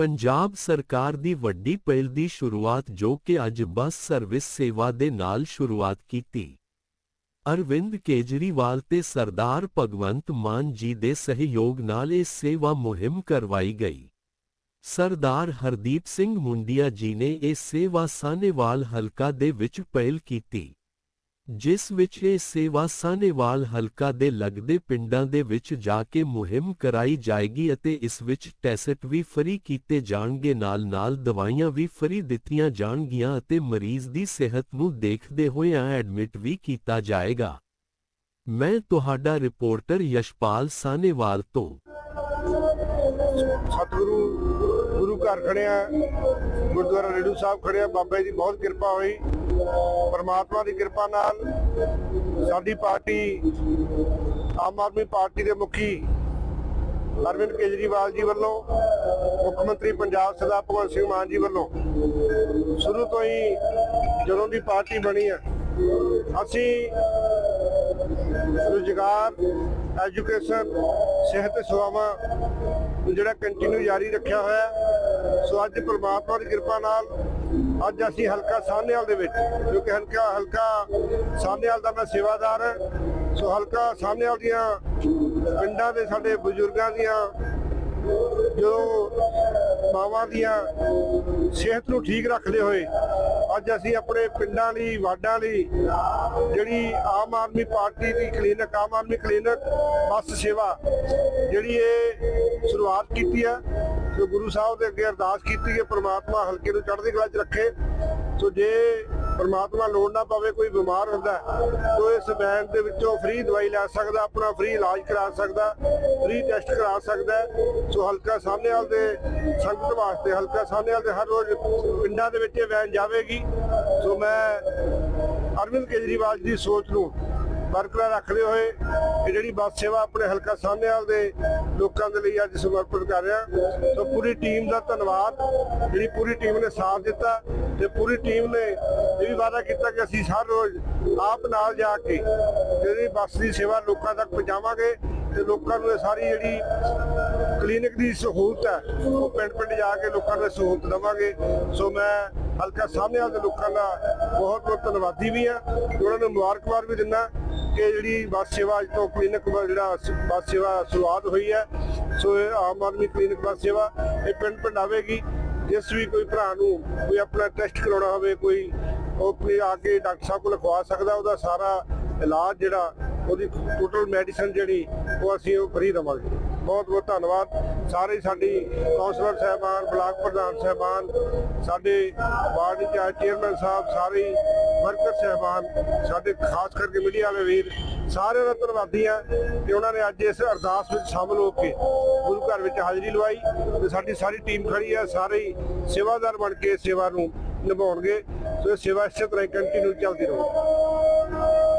ਪੰਜਾਬ ਸਰਕਾਰ ਦੀ ਵੱਡੀ ਪਹਿਲ ਦੀ ਸ਼ੁਰੂਆਤ ਜੋ ਕਿ ਅੱਜ ਬੱਸ ਸਰਵਿਸ ਸੇਵਾ ਦੇ ਨਾਲ ਸ਼ੁਰੂਆਤ ਕੀਤੀ। ਅਰਵਿੰਦ ਕੇਜਰੀਵਾਲ ਤੇ ਸਰਦਾਰ ਭਗਵੰਤ ਮਾਨ ਜੀ ਦੇ ਸਹਿਯੋਗ ਨਾਲ ਇਹ ਸੇਵਾ ਮੁਹਿੰਮ ਕਰਵਾਈ ਗਈ। ਸਰਦਾਰ ਹਰਦੀਪ ਸਿੰਘ ਮੁੰਡੀਆ ਜੀ ਨੇ ਇਹ ਸੇਵਾ ਸਾਨੇਵਾਲ ਹਲਕਾ ਦੇ ਵਿੱਚ ਪਹਿਲ ਕੀਤੀ। ਜਿਸ ਵਿੱਚ ਇਹ ਸੇਵਾ ਸਾਨੇਵਾਲ ਹਲਕਾ ਦੇ ਲੱਗਦੇ ਪਿੰਡਾਂ ਦੇ ਵਿੱਚ ਜਾ ਕੇ ਮੁਹਿੰਮ ਕਰਾਈ ਜਾਏਗੀ ਅਤੇ ਇਸ ਵਿੱਚ ਟੈਸਟ ਵੀ ਫਰੀ ਕੀਤੇ ਜਾਣਗੇ, ਨਾਲ-ਨਾਲ ਦਵਾਈਆਂ ਵੀ ਫਰੀ ਦਿੱਤੀਆਂ ਜਾਣਗੀਆਂ ਅਤੇ ਮਰੀਜ਼ ਦੀ ਸਿਹਤ ਨੂੰ ਦੇਖਦੇ ਹੋਇਆਂ ਐਡਮਿਟ ਵੀ ਕੀਤਾ ਜਾਏਗਾ। ਮੈਂ ਤੁਹਾਡਾ ਰਿਪੋਰਟਰ ਯਸ਼ਪਾਲ ਸਾਨੇਵਾਲ ਤੋਂ। ਸਤਿਗੁਰੂ, ਗੁਰੂ ਘਰ ਖੜਿਆ ਗੁਰਦੁਆਰਾ ਰੇਡੂ ਸਾਹਿਬ ਖੜਿਆ ਬਾਬਾ ਜੀ ਬਹੁਤ ਕਿਰਪਾ ਹੋਈ। ਪਰਮਾਤਮਾ ਦੀ ਕਿਰਪਾ ਨਾਲ ਸਾਡੀ ਪਾਰਟੀ ਆਮ ਆਦਮੀ ਪਾਰਟੀ ਦੇ ਮੁਖੀ ਅਰਵਿੰਦ ਕੇਜਰੀਵਾਲ ਜੀ ਵੱਲੋਂ, ਮੁੱਖ ਮੰਤਰੀ ਪੰਜਾਬ ਸਰਦਾਰ ਭਗਵੰਤ ਸਿੰਘ ਮਾਨ ਜੀ ਵੱਲੋਂ ਸ਼ੁਰੂ ਤੋਂ ਹੀ ਜਦੋਂ ਦੀ ਪਾਰਟੀ ਬਣੀ ਹੈ, ਅਸੀਂ ਰੁਜ਼ਗਾਰ ਐਜੂਕੇਸ਼ਨ, ਸਿਹਤ ਸੇਵਾਵਾਂ ਨੂੰ ਜਿਹੜਾ ਕੰਟੀਨਿਊ ਜਾਰੀ ਰੱਖਿਆ ਹੋਇਆ ਸੋ ਅੱਜ ਪ੍ਰਮਾਤਮਾ ਦੀ ਕਿਰਪਾ ਨਾਲ ਅੱਜ ਅਸੀਂ ਹਲਕਾ ਸਾਹਨੇਵਾਲ ਦੇ ਵਿੱਚ ਜੋ ਹਲਕਾ ਹਲਕਾ ਸਾਹਨੇਵਾਲ ਦਾ ਮੈਂ ਸੇਵਾਦਾਰ ਹਾਂ। ਸੋ ਹਲਕਾ ਸਾਹਨੇਵਾਲ ਦੀਆਂ ਪਿੰਡਾਂ ਦੇ ਸਾਡੇ ਬਜ਼ੁਰਗਾਂ ਦੀਆਂ, ਜੋ ਮਾਵਾਂ ਦੀਆਂ ਸਿਹਤ ਨੂੰ ਠੀਕ ਰੱਖਦੇ ਹੋਏ, ਅੱਜ ਅਸੀਂ ਆਪਣੇ ਪਿੰਡਾਂ ਲਈ, ਵਾਰਡਾਂ ਲਈ ਜਿਹੜੀ ਆਮ ਆਦਮੀ ਪਾਰਟੀ ਦੀ clinic, Aam Aadmi clinic bus ਸੇਵਾ ਜਿਹੜੀ ਇਹ ਸ਼ੁਰੂਆਤ ਕੀਤੀ ਹੈ ਸੋ ਗੁਰੂ ਸਾਹਿਬ ਦੇ ਅੱਗੇ ਅਰਦਾਸ ਕੀਤੀ ਹੈ ਪ੍ਰਮਾਤਮਾ ਹਲਕੇ ਨੂੰ ਚੜ੍ਹਦੀ ਕਲਾ 'ਚ ਰੱਖੇ। ਸੋ ਜੇ ਪਰਮਾਤਮਾ ਲੋੜ ਨਾ ਪਵੇ ਕੋਈ ਬਿਮਾਰ ਹੁੰਦਾ ਹੈ, ਤੋ ਇਸ ਵੈਨ ਦੇ ਵਿੱਚੋਂ ਫ੍ਰੀ ਦਵਾਈ ਲੈ ਸਕਦਾ ਆਪਣਾ ਫ੍ਰੀ ਇਲਾਜ ਕਰਾ ਸਕਦਾ ਫ੍ਰੀ ਟੈਸਟ ਕਰਾ ਸਕਦਾ ਸੋ ਹਲਕਾ ਸਾਹਨੇਵਾਲ ਦੇ ਸੰਗਤ ਵਾਸਤੇ ਹਲਕਾ ਸਾਹਨੇਵਾਲ ਦੇ ਹਰ ਰੋਜ਼ ਪਿੰਡਾਂ ਦੇ ਵਿੱਚ ਇਹ ਵੈਨ ਜਾਵੇਗੀ। ਸੋ ਮੈਂ ਅਰਵਿੰਦ ਕੇਜਰੀਵਾਲ ਜੀ ਦੀ ਸੋਚ ਨੂੰ ਬਰਕਰਾਰ ਰੱਖਦੇ ਹੋਏ ਇਹ ਜਿਹੜੀ ਬੱਸ ਸੇਵਾ ਆਪਣੇ ਹਲਕਾ ਸਾਹਨੇਵਾਲ ਦੇ ਲੋਕਾਂ ਦੇ ਲਈ ਅੱਜ ਸਮਰਪਿਤ ਕਰ ਰਿਹਾ। ਸੋ ਪੂਰੀ ਟੀਮ ਦਾ ਧੰਨਵਾਦ। ਜਿਹੜੀ ਪੂਰੀ ਟੀਮ ਨੇ ਸਾਥ ਦਿੱਤਾ ਤੇ ਪੂਰੀ ਟੀਮ ਨੇ ਇਹ ਵੀ ਵਾਅਦਾ ਕੀਤਾ ਕਿ ਅਸੀਂ ਹਰ ਰੋਜ਼ ਆਪ ਨਾਲ ਜਾ ਕੇ ਜਿਹੜੀ ਬੱਸ ਦੀ ਸੇਵਾ ਲੋਕਾਂ ਤੱਕ ਪਹੁੰਚਾਵਾਂਗੇ ਤੇ ਲੋਕਾਂ ਨੂੰ ਇਹ ਸਾਰੀ ਜਿਹੜੀ ਕਲੀਨਿਕ ਦੀ ਸਹੂਲਤ ਹੈ, ਉਹ ਪਿੰਡ ਪਿੰਡ ਜਾ ਕੇ ਲੋਕਾਂ ਨੂੰ ਸਹੂਲਤ ਦੇਵਾਂਗੇ। ਸੋ ਮੈਂ ਹਲਕਾ ਸਾਹਮਣੇ ਦੇ ਲੋਕਾਂ ਦਾ ਬਹੁਤ ਬਹੁਤ ਧੰਨਵਾਦੀ ਵੀ ਹਾਂ ਉਹਨਾਂ ਨੂੰ ਮੁਬਾਰਕਬਾਦ ਵੀ ਦਿੰਦਾ ਕਿ ਜਿਹੜੀ ਬੱਸ ਸੇਵਾ ਅੱਜ ਤੋਂ ਕਲੀਨਿਕ ਜਿਹੜਾ ਬੱਸ ਸੇਵਾ ਸ਼ੁਰੂਆਤ ਹੋਈ ਹੈ। ਸੋ ਇਹ ਆਮ ਆਦਮੀ ਕਲੀਨਿਕ ਬੱਸ ਸੇਵਾ ਇਹ ਪਿੰਡ ਪਿੰਡ ਆਵੇਗੀ ਜਿਸ ਵੀ ਕੋਈ ਭਰਾ ਨੂੰ ਕੋਈ ਆਪਣਾ ਟੈਸਟ ਕਰਾਉਣਾ ਹੋਵੇ, ਕੋਈ ਉਹ ਆਪਣੀ ਆ ਕੇ ਡਾਕਟਰ ਸਾਹਿਬ ਕੋਲ ਖਵਾ ਸਕਦਾ, ਉਹਦਾ ਸਾਰਾ ਇਲਾਜ ਜਿਹੜਾ, ਉਹਦੀ ਟੋਟਲ ਮੈਡੀਸਨ ਜਿਹੜੀ, ਉਹ ਅਸੀਂ ਉਹ ਫਰੀ ਦਵਾਂਗੇ। ਬਹੁਤ ਬਹੁਤ ਧੰਨਵਾਦ। ਸਾਰੇ ਸਾਡੀ ਕੌਂਸਲਰ ਸਾਹਿਬਾਨ, ਬਲਾਕ ਪ੍ਰਧਾਨ ਸਾਹਿਬਾਨ, ਸਾਡੇ ਵਾਰਡ ਇੰਚਾਰਜ ਚੇਅਰਮੈਨ ਸਾਹਿਬ, ਸਾਰੇ ਵਰਕਰ ਸਾਹਿਬਾਨ, ਸਾਡੇ ਖਾਸ ਕਰਕੇ ਮੀਡੀਆ ਵਾਲੇ ਵੀਰ, ਸਾਰਿਆਂ ਦਾ ਧੰਨਵਾਦੀ ਹਾਂ ਕਿ ਉਹਨਾਂ ਨੇ ਅੱਜ ਇਸ ਅਰਦਾਸ ਵਿੱਚ ਸ਼ਾਮਲ ਹੋ ਕੇ ਗੁਰੂ ਘਰ ਵਿੱਚ ਹਾਜ਼ਰੀ ਲਵਾਈ ਤੇ ਸਾਡੀ ਸਾਰੀ ਟੀਮ ਖੜੀ ਹੈ, ਸਾਰੇ ਹੀ ਸੇਵਾਦਾਰ ਬਣ ਕੇ ਸੇਵਾ ਨੂੰ ਨਿਭਾਉਣਗੇ। ਸੋ ਇਹ ਸੇਵਾ ਇਸੇ ਤਰ੍ਹਾਂ ਕੰਟੀਨਿਊ ਚੱਲਦੀ ਰਹੂ।